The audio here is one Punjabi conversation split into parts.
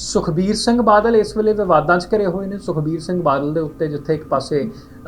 ਸੁਖਬੀਰ ਸਿੰਘ ਬਾਦਲ ਇਸ ਵੇਲੇ ਵਿਵਾਦਾਂ 'ਚ ਘਰੇ ਹੋਏ ਨੇ। ਸੁਖਬੀਰ ਸਿੰਘ ਬਾਦਲ ਦੇ ਉੱਤੇ ਜਿੱਥੇ ਇੱਕ ਪਾਸੇ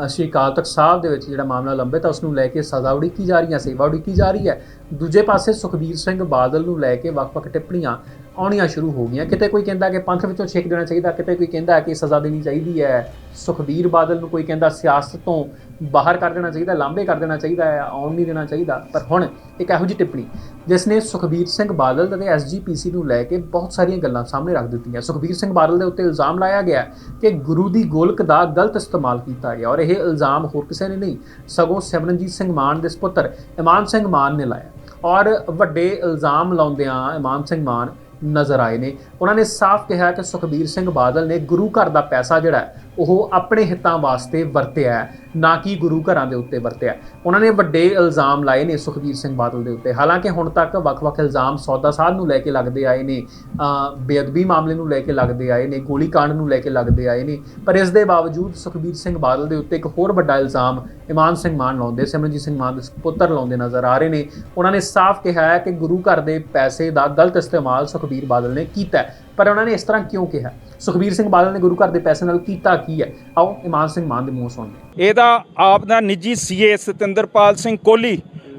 ਸ਼੍ਰੀ ਅਕਾਲ ਤਖਤ ਸਾਹਿਬ ਦੇ ਵਿੱਚ ਜਿਹੜਾ ਮਾਮਲਾ ਲੰਬਿਤ ਹੈ, ਉਸ ਨੂੰ ਲੈ ਕੇ ਸਜ਼ਾ ਉਡੀਕੀ ਜਾ ਰਹੀ ਹੈ, ਸੇਵਾ ਉਡੀਕੀ ਜਾ ਰਹੀ ਹੈ। ਦੂਜੇ ਪਾਸੇ ਸੁਖਬੀਰ ਸਿੰਘ ਬਾਦਲ ਨੂੰ ਲੈ ਕੇ ਵੱਖ-ਵੱਖ ਟਿੱਪਣੀਆਂ ਆਉਣੀਆਂ ਸ਼ੁਰੂ ਹੋ ਗਈਆਂ। ਕਿਤੇ ਕੋਈ ਕਹਿੰਦਾ ਕਿ ਪੰਥ ਵਿੱਚੋਂ ਛੇਕ ਦੇਣਾ ਚਾਹੀਦਾ, ਕਿਤੇ ਕੋਈ ਕਹਿੰਦਾ ਕਿ ਸਜ਼ਾ ਦੇਣੀ ਚਾਹੀਦੀ ਹੈ। ਸੁਖਬੀਰ ਬਾਦਲ ਨੂੰ ਕੋਈ ਕਹਿੰਦਾ ਸਿਆਸਤ ਤੋਂ ਬਾਹਰ ਕਰ ਦੇਣਾ ਚਾਹੀਦਾ, ਲਾਂਭੇ ਕਰ ਦੇਣਾ ਚਾਹੀਦਾ ਹੈ, ਆਉਣ ਨਹੀਂ ਦੇਣਾ ਚਾਹੀਦਾ। ਪਰ ਹੁਣ ਇੱਕ ਇਹੋ ਜਿਹੀ ਟਿੱਪਣੀ, ਜਿਸ ਨੇ ਸੁਖਬੀਰ ਸਿੰਘ ਬਾਦਲ ਅਤੇ ਐਸਜੀਪੀਸੀ ਨੂੰ ਲੈ ਕੇ ਬਹੁਤ ਸਾਰੀਆਂ ਗੱਲਾਂ ਸਾਹਮਣੇ ਰੱਖ ਦਿੱਤੀਆਂ। ਸੁਖਬੀਰ ਸਿੰਘ ਬਾਦਲ ਦੇ ਉੱਤੇ ਇਲਜ਼ਾਮ ਲਾਇਆ ਗਿਆ ਕਿ ਗੁਰੂ ਦੀ ਗੋਲਕ ਦਾ ਗਲਤ ਇਸਤੇਮਾਲ ਕੀਤਾ ਗਿਆ ਔਰ ਇਹ ਇਲਜ਼ਾਮ ਹੋਰ ਕਿਸੇ ਨੇ ਨਹੀਂ, ਸਗੋਂ ਸਿਮਰਨਜੀਤ ਸਿੰਘ ਮਾਨ ਦੇ ਸੁਪੁੱਤਰ ਇਮਾਨ ਸਿੰਘ ਮਾਨ ਨੇ ਲਾਇਆ। ਔਰ ਵੱਡੇ ਇਲਜ਼ਾਮ ਲਾਉਂਦਿਆਂ ਇਮਾਨ ਸਿੰਘ ਮਾਨ ਨਜ਼ਰ ਆਏ ਨੇ। ਉਹਨਾਂ ਨੇ ਸਾਫ਼ ਕਿਹਾ ਕਿ ਸੁਖਬੀਰ ਸਿੰਘ ਬਾਦਲ ਨੇ ਗੁਰੂ ਘਰ ਦਾ ਪੈਸਾ ਜਿਹੜਾ ਉਹ ਆਪਣੇ ਹਿੱਤਾਂ ਵਾਸਤੇ ਵਰਤਿਆ ਨਾ ਕਿ ਗੁਰੂ ਘਰਾਂ ਦੇ ਉੱਤੇ ਵਰਤਿਆ ਉਹਨਾਂ ਨੇ ਵੱਡੇ ਇਲਜ਼ਾਮ ਲਾਏ ਨੇ ਸੁਖਬੀਰ ਸਿੰਘ ਬਾਦਲ ਦੇ ਉੱਤੇ। ਹਾਲਾਂਕਿ ਹੁਣ ਤੱਕ ਵੱਖ-ਵੱਖ ਇਲਜ਼ਾਮ ਸੌਦਾ ਸਾਧ ਨੂੰ ਲੈ ਕੇ ਲੱਗਦੇ ਆਏ ਨੇ ਬੇਅਦਬੀ ਮਾਮਲੇ ਨੂੰ ਲੈ ਕੇ ਲੱਗਦੇ ਆਏ ਨੇ ਗੋਲੀकांड ਨੂੰ ਲੈ ਕੇ ਲੱਗਦੇ ਆਏ ਨੇ, ਪਰ ਇਸ ਦੇ ਬਾਵਜੂਦ ਸੁਖਬੀਰ ਸਿੰਘ ਬਾਦਲ ਦੇ ਉੱਤੇ ਇੱਕ ਹੋਰ ਵੱਡਾ ਇਲਜ਼ਾਮ ਇਮਾਨ ਸਿੰਘ ਮਾਨ ਲਾਉਂਦੇ, ਸਿਮਰਨਜੀਤ ਸਿੰਘ ਮਾਨ ਦੇ ਪੁੱਤਰ ਲਾਉਂਦੇ ਨਜ਼ਰ ਆ ਰਹੇ ਨੇ। ਉਹਨਾਂ ਨੇ ਸਾਫ਼ ਕਿਹਾ ਹੈ ਕਿ ਗੁਰੂ ਘਰ ਦੇ ਪੈਸੇ ਦਾ ਗਲਤ ਇਸਤੇਮਾਲ ਸੁਖਬੀਰ ਬਾਦਲ ਨੇ ਕੀਤਾ ਪਰ ਉਹਨਾਂ ਨੇ ਇਸ ਤਰ੍ਹਾਂ ਕਿਉਂ ਕਿਹਾ? ਸੁਖਬੀਰ ਸਿੰਘ ਬਾਦਲ ਨੇ ਗੁਰੂ ਘਰ ਦੇ ਪੈਸੇ ਨਾਲ ਕੀਤਾ ਕੀ ਹੈ? ਆਓ, ਇਮਾਨ ਸਿੰਘ ਮਾਨ ਦੇ ਮੂੰਹ ਸੁਣਦੇ ਇਹਦਾ ਆਪ ਦਾ ਨਿੱਜੀ ਸੀਏ ਸਤਿੰਦਰਪਾਲ ਸਿੰਘ ਕੋਹਲੀ,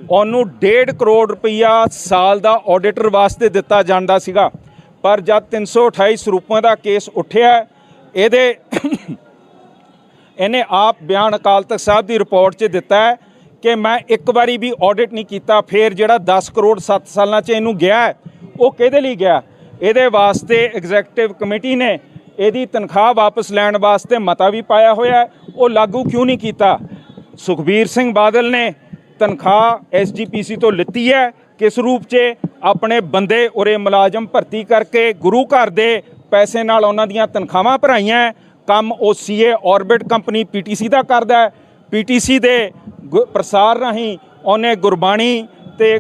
ਉਹਨੂੰ 1.5 ਕਰੋੜ ਰੁਪਈਆ ਸਾਲ ਦਾ ਆਡੀਟਰ ਵਾਸਤੇ ਦਿੱਤਾ ਜਾਂਦਾ ਸੀਗਾ। ਪਰ ਜਦ 328 ਸਰੂਪਾਂ ਦਾ ਕੇਸ ਉੱਠਿਆ, ਇਹਦੇ ਇਹਨੇ ਆਪ ਬਿਆਨ ਅਕਾਲ ਤਖਤ ਸਾਹਿਬ ਦੀ ਰਿਪੋਰਟ 'ਚ ਦਿੱਤਾ ਹੈ ਕਿ ਮੈਂ ਇੱਕ ਵਾਰੀ ਵੀ ਆਡਿਟ ਨਹੀਂ ਕੀਤਾ, ਫਿਰ ਜਿਹੜਾ 10 ਕਰੋੜ 7 ਸਾਲਾਂ 'ਚ ਇਹਨੂੰ ਗਿਆ ਉਹ ਕਿਹਦੇ ਲਈ ਗਿਆ? ਇਹਦੇ ਵਾਸਤੇ ਐਗਜ਼ੈਕਟਿਵ ਕਮੇਟੀ ਨੇ ਇਹਦੀ ਤਨਖਾਹ ਵਾਪਸ ਲੈਣ ਵਾਸਤੇ ਮਤਾ ਵੀ ਪਾਇਆ ਹੋਇਆ ਉਹ ਲਾਗੂ ਕਿਉਂ ਨਹੀਂ ਕੀਤਾ? ਸੁਖਬੀਰ ਸਿੰਘ ਬਾਦਲ ਨੇ ਤਨਖਾਹ ਐਸਜੀਪੀਸੀ ਤੋਂ ਲਿੱਤੀ ਹੈ। ਕਿਸ ਰੂਪ 'ਚ? ਆਪਣੇ ਬੰਦੇ ਉਰੇ ਮੁਲਾਜ਼ਮ ਭਰਤੀ ਕਰਕੇ ਗੁਰੂ ਘਰ ਦੇ ਪੈਸੇ ਨਾਲ ਉਹਨਾਂ ਦੀਆਂ ਤਨਖਾਹਾਂ ਭਰਾਈਆਂ ਕੰਮ ਉਹ ਸੀਏ ਆਰਬਿਟ ਕੰਪਨੀ ਪੀਟੀਸੀ ਦਾ ਕਰਦਾ ਹੈ। ਪੀਟੀਸੀ ਦੇ ਗੁ- ਪ੍ਰਸਾਰ ਰਾਹੀਂ ਉਹਨੇ ਗੁਰਬਾਣੀ ਤੇ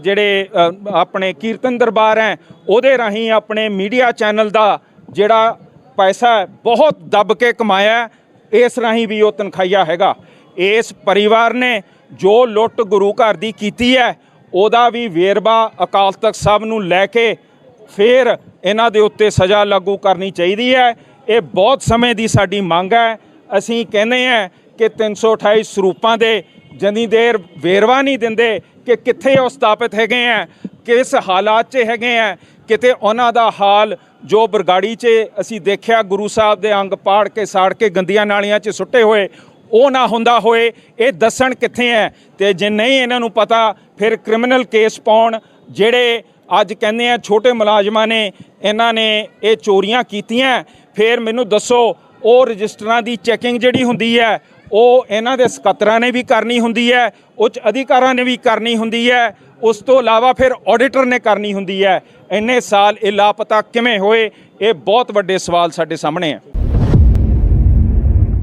ਜਿਹੜੇ ਆਪਣੇ ਕੀਰਤਨ ਦਰਬਾਰ ਹੈ, ਉਹਦੇ ਰਾਹੀਂ ਆਪਣੇ ਮੀਡੀਆ ਚੈਨਲ ਦਾ ਜਿਹੜਾ ਪੈਸਾ ਬਹੁਤ ਦੱਬ ਕੇ ਕਮਾਇਆ ਇਸ ਰਾਹੀਂ ਵੀ ਉਹ ਤਨਖਾਹੀਆ ਹੈਗਾ। ਇਸ ਪਰਿਵਾਰ ਨੇ ਜੋ ਲੁੱਟ ਗੁਰੂ ਘਰ ਦੀ ਕੀਤੀ ਹੈ, ਉਹਦਾ ਵੀ ਵੇਰਵਾ ਅਕਾਲ ਤਖਤ ਸਾਹਿਬ ਨੂੰ ਲੈ ਕੇ ਫਿਰ ਇਹਨਾਂ ਦੇ ਉੱਤੇ ਸਜ਼ਾ ਲਾਗੂ ਕਰਨੀ ਚਾਹੀਦੀ ਹੈ। ਇਹ ਬਹੁਤ ਸਮੇਂ ਦੀ ਸਾਡੀ ਮੰਗ ਹੈ। ਅਸੀਂ ਕਹਿੰਦੇ ਹਾਂ ਕਿ 328 ਸਰੂਪਾਂ ਦੇ ਜਨੀ ਦੇਰ ਵੇਰਵਾ ਨਹੀਂ ਦਿੰਦੇ ਕਿ ਕਿੱਥੇ ਉਹ ਸਥਾਪਿਤ ਹੈਗੇ ਆ ਕਿਸ ਹਾਲਾਤ 'ਚ ਹੈਗੇ ਆ ਕਿਤੇ ਉਹਨਾਂ ਦਾ ਹਾਲ ਜੋ ਬਰਗਾੜੀ 'ਚ ਅਸੀਂ ਦੇਖਿਆ ਗੁਰੂ ਸਾਹਿਬ ਦੇ ਅੰਗ ਪਾੜ ਕੇ ਸਾੜ ਕੇ ਗੰਦੀਆਂ ਨਾਲੀਆਂ 'ਚ ਸੁੱਟੇ ਹੋਏ, ਉਹ ਨਾ ਹੁੰਦਾ ਹੋਏ, ਇਹ ਦੱਸਣ ਕਿੱਥੇ ਹੈ ਤੇ ਜੇ ਨਹੀਂ ਇਹਨਾਂ ਨੂੰ ਪਤਾ, ਫਿਰ ਕ੍ਰਿਮੀਨਲ ਕੇਸ ਪਾਉਣ, ਜਿਹੜੇ ਅੱਜ ਕਹਿੰਦੇ ਆ ਛੋਟੇ ਮੁਲਾਜ਼ਮਾਂ ਨੇ, ਇਹਨਾਂ ਨੇ ਇਹ ਚੋਰੀਆਂ ਕੀਤੀਆਂ, ਫਿਰ ਮੈਨੂੰ ਦੱਸੋ, ਉਹ ਰਜਿਸਟਰਾਂ ਦੀ ਚੈਕਿੰਗ ਜਿਹੜੀ ਹੁੰਦੀ ਹੈ ਉਹ ਇਹਨਾਂ ਦੇ ਸਕੱਤਰਾਂ ਨੇ ਵੀ ਕਰਨੀ ਹੁੰਦੀ ਹੈ, ਉੱਚ ਅਧਿਕਾਰਾਂ ਨੇ ਵੀ ਕਰਨੀ ਹੁੰਦੀ ਹੈ, ਉਸ ਤੋਂ ਇਲਾਵਾ ਫਿਰ ਆਡੀਟਰ ਨੇ ਕਰਨੀ ਹੁੰਦੀ ਹੈ। ਇੰਨੇ ਸਾਲ ਇਹ ਲਾਪਤਾ ਕਿਵੇਂ ਹੋਏ, ਇਹ ਬਹੁਤ ਵੱਡੇ ਸਵਾਲ ਸਾਡੇ ਸਾਹਮਣੇ ਹੈ।